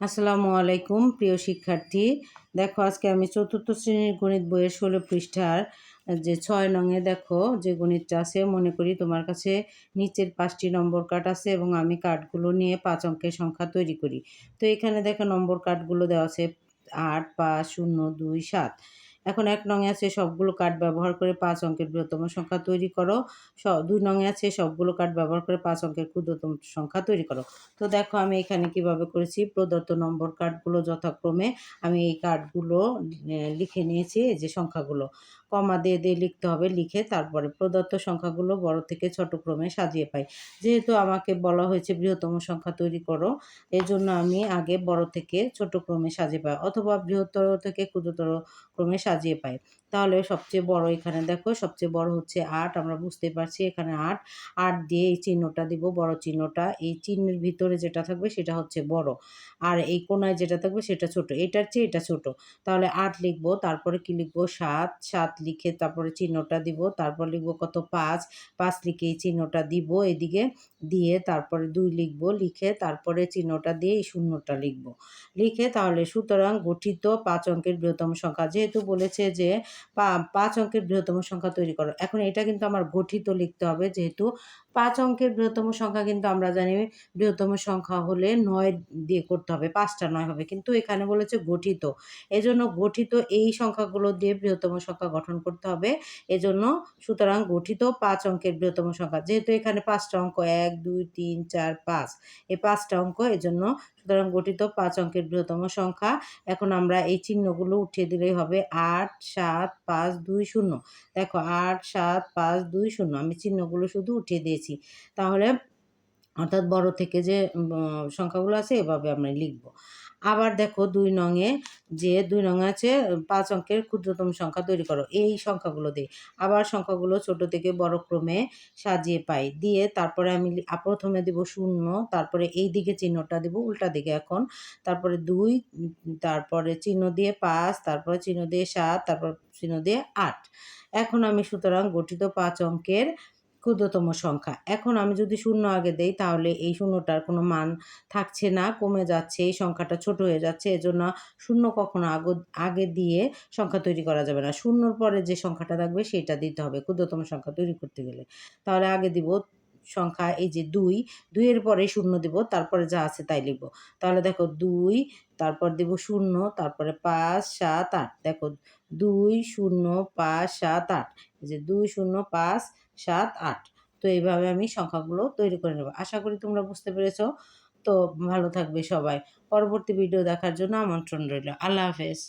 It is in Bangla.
আসসালামু আলাইকুম, প্রিয় শিক্ষার্থী। দেখো, আজকে আমি চতুর্থ শ্রেণির গণিত বইয়ের ষোলো পৃষ্ঠার যে ছয় নঙে দেখো, যে গণিতটা আছে, মনে করি তোমার কাছে নিচের পাঁচটি নম্বর কার্ড আছে এবং আমি কার্ডগুলো নিয়ে পাঁচ অঙ্কের সংখ্যা তৈরি করি। তো এখানে দেখো নম্বর কার্ডগুলো দেওয়া আছে আট, পাঁচ, শূন্য, দুই, সাত। এখন এক নঙে আছে সবগুলো কার্ড ব্যবহার করে পাঁচ অঙ্কের বৃহত্তম সংখ্যা তৈরি করো। দুই নঙে আছে সবগুলো কার্ড ব্যবহার করে পাঁচ অঙ্কের ক্ষুদ্রতম সংখ্যা তৈরি করো। তো দেখো আমি এখানে কীভাবে করেছি, প্রদত্ত নম্বর কার্ডগুলো যথাক্রমে আমি এই কার্ডগুলো লিখে নিয়েছি যে সংখ্যাগুলো। কমা দিয়ে দিয়ে লিখতে হবে, লিখে তারপরে প্রদত্ত সংখ্যাগুলো বড় থেকে ছোট ক্রমে সাজিয়ে পাই। যেহেতু আমাকে বলা হয়েছে বৃহত্তম সংখ্যা তৈরি করো এই জন্য আমি আগে বড় থেকে ছোট ক্রমে সাজিয়ে পাই, অথবা বৃহত্তর থেকে ক্ষুদ্রতর ক্রমে সাজিয়ে পাই তাহলে সবচেয়ে বড় এখানে দেখো, সবচেয়ে বড় হচ্ছে আট, আমরা বুঝতে পারছি এখানে আট। আট দিয়ে এই চিহ্নটা দিব, বড় চিহ্নটা। এই চিহ্নের ভিতরে যেটা থাকবে সেটা হচ্ছে বড়। আর এই কোনায় যেটা থাকবে সেটা ছোট। এটার চেয়ে এটা ছোট। তাহলে আট লিখব, তারপরে কি লিখব? সাত। সাত লিখে তারপরে চিহ্নটা দিব, তারপর লিখব কত? পাঁচ। পাঁচ লিখে এই চিহ্নটা দিব এদিকে। দিয়ে তারপরে দুই লিখব, লিখে তারপরে চিহ্নটা দিয়ে এই শূন্যটা লিখব। লিখে তাহলে সুতরাং গঠিত পাঁচ অঙ্কের বৃহত্তম সংখ্যা, যেহেতু বলেছে যে পাঁচ অঙ্কের বৃহত্তম সংখ্যা তৈরি করো। এখন এটা কিন্তু আমার গঠিত লিখতে হবে যেহেতু পাঁচ অঙ্কের বৃহত্তম সংখ্যা কিন্তু আমরা জানি, বৃহত্তম সংখ্যা হলে নয় দিয়ে করতে হবে, পাঁচটা নয় হবে। কিন্তু এখানে বলেছে গঠিত, এজন্য গঠিত এই সংখ্যাগুলো দিয়ে বৃহত্তম সংখ্যা গঠন করতে হবে। এজন্য সুতরাং গঠিত পাঁচ অঙ্কের বৃহত্তম সংখ্যা, যেহেতু এখানে পাঁচটা অঙ্ক, এক, দুই, তিন, চার, পাঁচ, এই পাঁচটা অঙ্ক, এজন্য সুতরাং গঠিত পাঁচ অঙ্কের বৃহত্তম সংখ্যা। এখন আমরা এই চিহ্নগুলো উঠিয়ে দিলেই হবে আট, সাত, পাঁচ, দুই, শূন্য। দেখো, আট, সাত, পাঁচ, দুই, শূন্য, আমি চিহ্নগুলো শুধু উঠিয়ে দিয়েছি। তাহলে অর্থাৎ বড় থেকে যে সংখ্যাগুলো আছে, এভাবে আমরা লিখব। আবার দেখো দুই নঙে যে, দুই নঙে আছে, পাঁচ অঙ্কের ক্ষুদ্রতম সংখ্যা তৈরি করো। এই সংখ্যাগুলো দিই। আবার সংখ্যাগুলো ছোট থেকে বড় ক্রমে সাজিয়ে পাই। দিয়ে তারপরে আমি প্রথমে দিব শূন্য, তারপরে এই দিকে চিহ্নটা দিব, উল্টা দিকে এখন। তারপরে দুই, তারপরে চিহ্ন দিয়ে পাঁচ, তারপরে চিহ্ন দিয়ে সাত, তারপর চিহ্ন দিয়ে আট। এখন আমি সুতরাং গঠিত পাঁচ অঙ্কের ক্ষুদ্রতম সংখ্যা। এখন আমি যদি শূন্য আগে দেই, তাহলে এই শূন্যটার কোনো মান থাকছে না, কমে যাচ্ছে, এই সংখ্যাটা ছোট হয়ে যাচ্ছে, এজন্য শূন্য কখনো আগ, আগে দিয়ে সংখ্যা তৈরি করা যাবে না। শূন্যর পরে যে সংখ্যাটা থাকবে, সেটা দিতে হবে, ক্ষুদ্রতম সংখ্যা তৈরি করতে গেলে। তাহলে আগে দিব সংখ্যা এই যে দুই, দুইয়ের পরে শূন্য দিব, তারপরে যা আছে তাই লিখব। তাহলে দেখো দুই, তারপর দেব শূন্য, তারপরে পাঁচ, সাত, আট। দেখো দুই, শূন্য, পাঁচ, সাত, আট। যে দুই, শূন্য, পাঁচ, সাত, আট। তো এইভাবে আমি সংখ্যাগুলো তৈরি করে নেব। আশা করি তোমরা বুঝতে পেরেছ। তো ভালো থাকবে সবাই। পরবর্তী ভিডিও দেখার জন্য আমন্ত্রণ রইল। আল্লাহ হাফেজ।